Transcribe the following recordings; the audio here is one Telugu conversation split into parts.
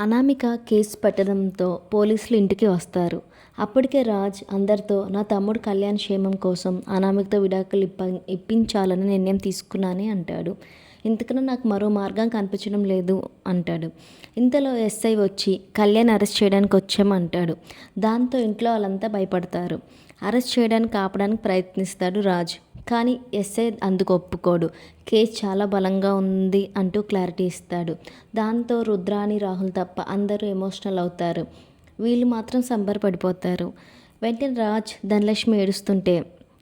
అనామిక కేసు పెట్టడంతో పోలీసులు ఇంటికి వస్తారు. అప్పటికే రాజ్ అందరితో నా తమ్ముడు కళ్యాణ్ క్షేమం కోసం అనామికతో విడాకులు ఇప్ప ఇప్పించాలని నిర్ణయం తీసుకున్నానని అంటాడు. ఇంతకన్నా నాకు మరో మార్గం కనిపించడం లేదు అంటాడు. ఇంతలో ఎస్ఐ వచ్చి కళ్యాణ్ అరెస్ట్ చేయడానికి వచ్చామంటాడు దాంతో ఇంట్లో వాళ్ళంతా భయపడతారు. అరెస్ట్ చేయడానికి ఆపడానికి ప్రయత్నిస్తాడు రాజ్. కానీ ఎస్ఐ అందుకు ఒప్పుకోడు. కేసు చాలా బలంగా ఉంది అంటూ క్లారిటీ ఇస్తాడు. దాంతో రుద్రాని రాహుల్ తప్ప అందరూ ఎమోషనల్ అవుతారు. వీళ్ళు మాత్రం సంబరపడిపోతారు వెంటనే రాజ్ ధనలక్ష్మి ఏడుస్తుంటే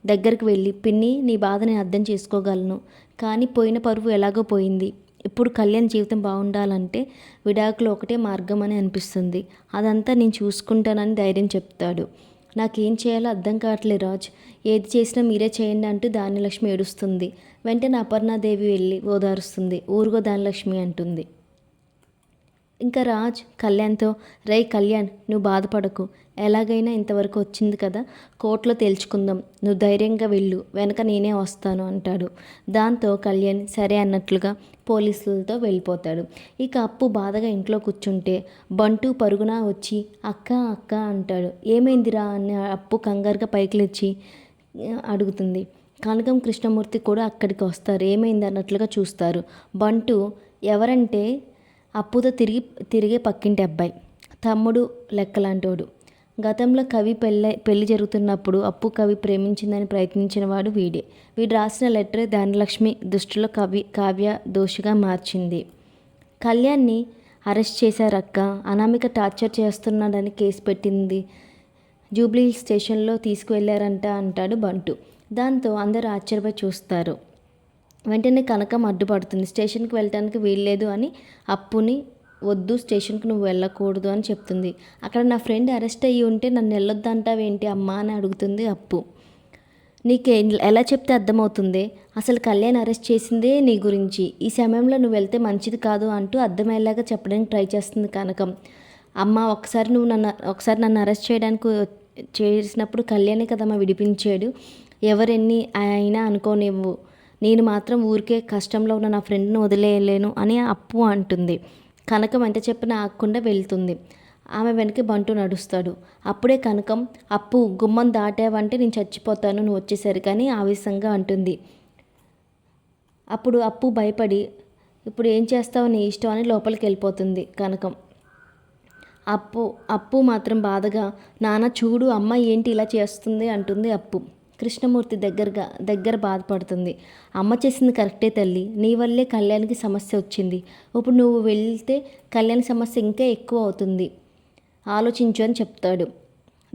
దగ్గరికి వెళ్ళి పిన్ని నీ బాధ నేను అర్థం చేసుకోగలను. కానీ పోయిన పరువు ఎలాగో పోయింది. ఇప్పుడు కళ్యాణ్ జీవితం బాగుండాలంటే విడాకులు ఒకటే మార్గం అని అనిపిస్తుంది. అదంతా నేను చూసుకుంటానని ధైర్యం చెప్తాడు. నాకేం చేయాలో అర్థం కావట్లేదు రాజ్. ఏది చేసినా మీరే చేయండి అంటూ దానిలక్ష్మి ఏడుస్తుంది. వెంటనే అపర్ణాదేవి వెళ్ళి ఓదారుస్తుంది. ఊరుగో దానిలక్ష్మి అంటుంది. ఇంకా రాజ్ కళ్యాణ్తో రై కళ్యాణ్ నువ్వు బాధపడకు. ఎలాగైనా ఇంతవరకు వచ్చింది కదా కోర్టులో తేల్చుకుందాం. నువ్వు ధైర్యంగా వెళ్ళు. వెనక నేనే వస్తాను అంటాడు. దాంతో కళ్యాణ్ సరే అన్నట్లుగా పోలీసులతో వెళ్ళిపోతాడు. ఇక అప్పు బాధగా ఇంట్లో కూర్చుంటే బంటు పరుగున వచ్చి అక్క అక్క అంటాడు. ఏమైందిరా? అని అప్పు కంగారుగా పైకి లేచి అడుగుతుంది. కనకం కృష్ణమూర్తి కూడా అక్కడికి వస్తారు. ఏమైంది? అన్నట్లుగా చూస్తారు. బంటు ఎవరంటే అప్పుతో తిరిగి తిరిగే పక్కింటి అబ్బాయి. తమ్ముడు లెక్కలాంటోడు. గతంలో కవి పెళ్ళి పెళ్ళి జరుగుతున్నప్పుడు అప్పు కవి ప్రేమించిందని ప్రయత్నించిన వాడు వీడే. వీడు రాసిన లెటర్ ధనలక్ష్మి దృష్టిలో కవి కావ్య దోషిగా మార్చింది. కళ్యాణ్ని అరెస్ట్ చేశారక్క అనామిక టార్చర్ చేస్తున్నాడని కేసు పెట్టింది. జూబ్లీ స్టేషన్లో తీసుకువెళ్ళారంట అంటాడు బంటు. దాంతో అందరూ ఆశ్చర్యపై చూస్తారు. వెంటనే కనకం అడ్డుపడుతుంది. స్టేషన్కి వెళ్ళటానికి వీల్లేదు అని అప్పుని వద్దు స్టేషన్కి నువ్వు వెళ్ళకూడదు అని చెప్తుంది. అక్కడ నా ఫ్రెండ్ అరెస్ట్ అయ్యి ఉంటే నన్ను వెళ్ళొద్దు అంటావేంటి అమ్మా అని అడుగుతుంది అప్పు. నీకు ఎలా చెప్తే అర్థమవుతుంది? అసలు కళ్యాణ్ అరెస్ట్ చేసిందే నీ గురించి? ఈ సమయంలో నువ్వు వెళ్తే మంచిది కాదు అంటూ అర్థమయ్యేలాగా చెప్పడానికి ట్రై చేస్తుంది కనకం. అమ్మ ఒకసారి నువ్వు నన్ను ఒకసారి నన్ను అరెస్ట్ చేయడానికి చేసినప్పుడు కళ్యాణే కదమ్మా విడిపించాడు. ఎవరెన్ని అయినా అనుకోనివ్వు. నేను మాత్రం ఊరికే కష్టంలో ఉన్న నా ఫ్రెండ్ని వదిలేయలేను అని అప్పు అంటుంది. కనకం ఎంత చెప్పినా ఆగకుండా వెళ్తుంది. ఆమె వెనక బంటు నడుస్తాడు. అప్పుడే కనకం అప్పు గుమ్మం దాటావంటే నేను చచ్చిపోతాను నువ్వు వచ్చేసరికి అని ఆవేశంగా అంటుంది. అప్పుడు అప్పు భయపడి ఇప్పుడు ఏం చేస్తావు నీ ఇష్టం అని లోపలికి వెళ్ళిపోతుంది కనకం. అప్పు అప్పు మాత్రం బాధగా నాన్న చూడు అమ్మ ఏంటి ఇలా చేస్తుంది అంటుంది అప్పు. కృష్ణమూర్తి దగ్గరగా దగ్గర బాధపడుతుంది. అమ్మ చేసింది కరెక్టే తల్లి. నీ వల్లే కళ్యాణ్కి సమస్య వచ్చింది. ఇప్పుడు నువ్వు వెళ్తే కళ్యాణ్ సమస్య ఇంకా ఎక్కువ అవుతుంది. ఆలోచించు అని చెప్తాడు.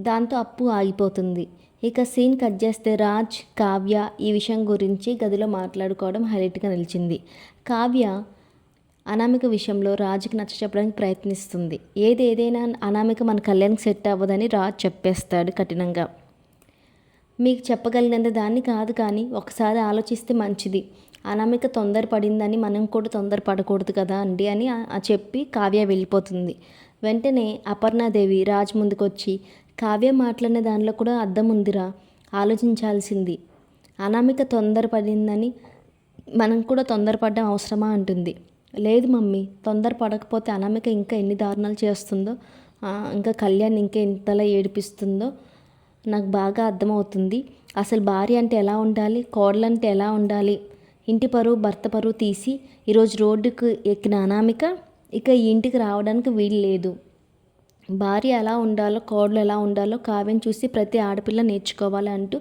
దాంతో అప్పు ఆగిపోతుంది. ఇక సీన్ కట్ చేస్తే రాజ్ కావ్య ఈ విషయం గురించి గదిలో మాట్లాడుకోవడం హైలైట్గా నిలిచింది. కావ్య అనామిక విషయంలో రాజుకి నచ్చ చెప్పడానికి ప్రయత్నిస్తుంది. ఏది ఏదైనా అనామిక మన కళ్యాణ్కి సెట్ అవ్వదని రాజ్ చెప్పేస్తాడు కఠినంగా. మీకు చెప్పగలిగినంత దాన్ని కాదు కానీ ఒకసారి ఆలోచిస్తే మంచిది. అనామిక తొందరపడిందని మనం కూడా తొందరపడకూడదు కదా అండి అని చెప్పి కావ్య వెళ్ళిపోతుంది. వెంటనే అపర్ణాదేవి రాజ్ ముందుకొచ్చి కావ్య మాట్లాడిన దానిలో కూడా అర్థం ఉందిరా ఆలోచించాల్సింది. అనామిక తొందరపడిందని మనం కూడా తొందరపడడం అవసరమా? అంటుంది. లేదు మమ్మీ తొందరపడకపోతే అనామిక ఇంకా ఎన్ని దారుణాలు చేస్తుందో ఇంకా కళ్యాణ్ ఇంకా ఎంతలా ఏడిపిస్తుందో నాకు బాగా అర్థమవుతుంది. అసలు భార్య అంటే ఎలా ఉండాలి? కోడలంటే ఎలా ఉండాలి? ఇంటి పరువు భర్త పరువు తీసి ఈరోజు రోడ్డుకు ఎక్కిన అనామిక ఇక ఇంటికి రావడానికి వీలు లేదు. భార్య ఎలా ఉండాలో కోడలు ఎలా ఉండాలో కావ్యం చూసి ప్రతి ఆడపిల్ల నేర్చుకోవాలి అంటూ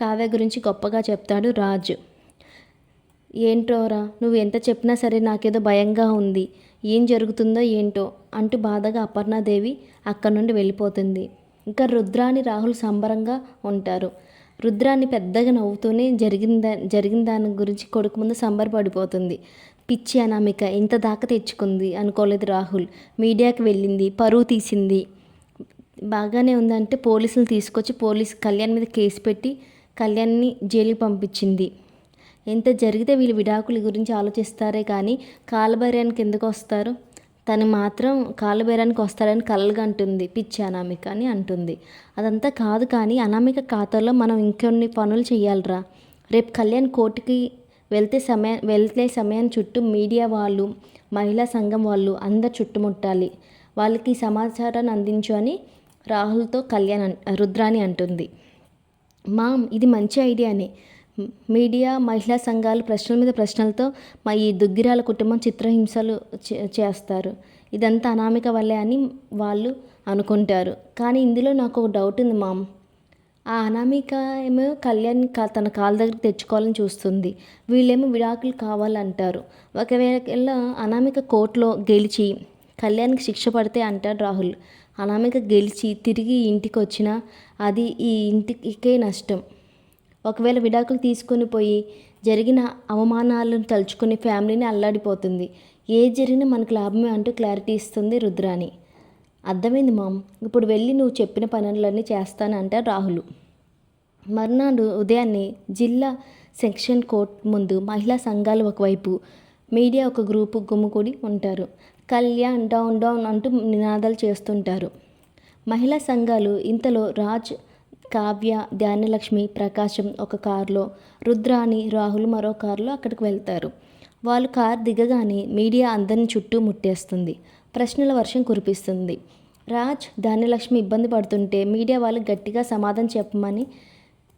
కావ్య గురించి గొప్పగా చెప్తాడు రాజు. ఏంటోరా నువ్వు ఎంత చెప్పినా సరే నాకేదో భయంగా ఉంది. ఏం జరుగుతుందో ఏంటో అంటూ బాధగా అపర్ణాదేవి అక్కడి నుండి వెళ్ళిపోతుంది. ఇంకా రుద్రాని రాహుల్ సంబరంగా ఉంటారు. రుద్రాన్ని పెద్దగా నవ్వుతూనే జరిగిన జరిగిన దాని గురించి కొడుకు ముందు సంబరపడిపోతుంది పిచ్చి అనామిక ఇంత దాకా తెచ్చుకుంది అనుకోలేదు రాహుల్. మీడియాకి వెళ్ళింది పరువు తీసింది. బాగానే ఉందంటే పోలీసులు తీసుకొచ్చి పోలీసు కళ్యాణ్ మీద కేసు పెట్టి కళ్యాణ్ని జైలుకి పంపించింది. ఎంత జరిగితే వీళ్ళు విడాకుల గురించి ఆలోచిస్తారే కానీ కాలభైర్యానికి ఎందుకు వస్తారు? తను మాత్రం కాళ్ళు బేరానికి వస్తారని కలలుగా అంటుంది. పిచ్చి అనామిక అని అంటుంది. అదంతా కాదు కానీ అనామిక ఖాతాలో మనం ఇంకొన్ని పనులు చేయాలిరా రేపు కళ్యాణ్ కోర్టుకి వెళ్తే సమయం వెళ్తే సమయం చుట్టూ మీడియా వాళ్ళు మహిళా సంఘం వాళ్ళు అందరు చుట్టుముట్టాలి. వాళ్ళకి సమాచారాన్ని అందించు అని రాహుల్తో కళ్యాణ్ రుద్రాని అంటుంది. మామ్ ఇది మంచి ఐడియానే. మీడియా మహిళా సంఘాలు ప్రశ్నల మీద ప్రశ్నలతో మా ఈ దుగ్గిరాల కుటుంబం చిత్రహింసలు చే- చేస్తారు. ఇదంతా అనామిక వల్లే అని వాళ్ళు అనుకుంటారు. కానీ ఇందులో నాకు ఒక డౌట్ ఉంది మామ్. ఆ అనామిక ఏమో కళ్యాణ్ కా- తన కాళ్ళ దగ్గరికి తెచ్చుకోవాలని చూస్తుంది. వీళ్ళేమో విడాకులు కావాలంటారు. ఒకవేళ అనామిక కోర్టులో గెలిచి కళ్యాణ్కి శిక్ష పడితే అంటాడు రాహుల్. అనామిక గెలిచి తిరిగి ఇంటికి వచ్చినా అది ఈ ఇంటికే నష్టం. ఒకవేళ విడాకులు తీసుకొని పోయి జరిగిన అవమానాలను తలుచుకుని ఫ్యామిలీని అల్లాడిపోతుంది. ఏ జరిగినా మనకు లాభమే అంటూ క్లారిటీ ఇస్తుంది రుద్రాని అర్థమైంది మామ్. ఇప్పుడు వెళ్ళి నువ్వు చెప్పిన పనులన్నీ చేస్తానంటే రాహుల్. మర్నాడు ఉదయాన్నే జిల్లా సెక్షన్ కోర్ట్ ముందు మహిళా సంఘాలు ఒకవైపు మీడియా ఒక గ్రూపు గుమ్ముకూడి ఉంటారు. కళ్యాణ్ డౌన్ డౌన్ అంటూ నినాదాలు చేస్తుంటారు. మహిళా సంఘాలు ఇంతలో రాజ్ కావ్య ధ్యానలక్ష్మి ప్రకాశం ఒక కారులో. రుద్రాని రాహుల్ మరో కారులో అక్కడికి వెళ్తారు. వాళ్ళు కారు దిగగానే మీడియా అందరిని చుట్టూ ముట్టేస్తుంది. ప్రశ్నల వర్షం కురిపిస్తుంది. రాజ్ ధాన్యలక్ష్మి ఇబ్బంది పడుతుంటే మీడియా వాళ్ళకి గట్టిగా సమాధానం చెప్పమని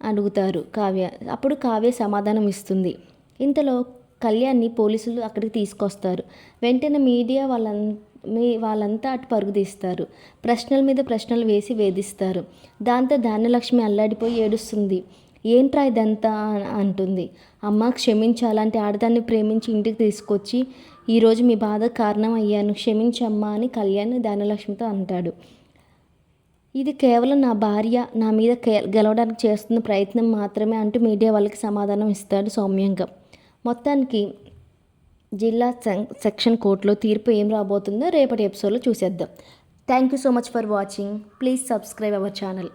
అడుగుతారు కావ్య. అప్పుడు కావ్య సమాధానం ఇస్తుంది. ఇంతలో కళ్యాణ్ని పోలీసులు అక్కడికి తీసుకొస్తారు. వెంటనే మీడియా వాళ్ళం మీ వాళ్ళంతా అటు పరుగు తీస్తారు ప్రశ్నల మీద ప్రశ్నలు వేసి వేధిస్తారు. దాంతో ధాన్యలక్ష్మి అల్లాడిపోయి ఏడుస్తుంది. ఏంట్రా ఇదంతా? అంటుంది. అమ్మ క్షమించాలంటే ఆడదాన్ని ప్రేమించి ఇంటికి తీసుకొచ్చి ఈరోజు మీ బాధ కారణం అయ్యాను. క్షమించమ్మా అని కళ్యాణ్ ధాన్యలక్ష్మితో అంటాడు. ఇది కేవలం నా భార్య నా మీద గెలవడానికి చేస్తున్న ప్రయత్నం మాత్రమే అంటూ మీడియా వాళ్ళకి సమాధానం ఇస్తాడు సౌమ్యంగా. మొత్తానికి జిల్లా సెక్షన్ కోర్టులో తీర్పు ఏం రాబోతుందో రేపటి ఎపిసోడ్లో చూసేద్దాం. Thank you so much for watching. Please subscribe our channel.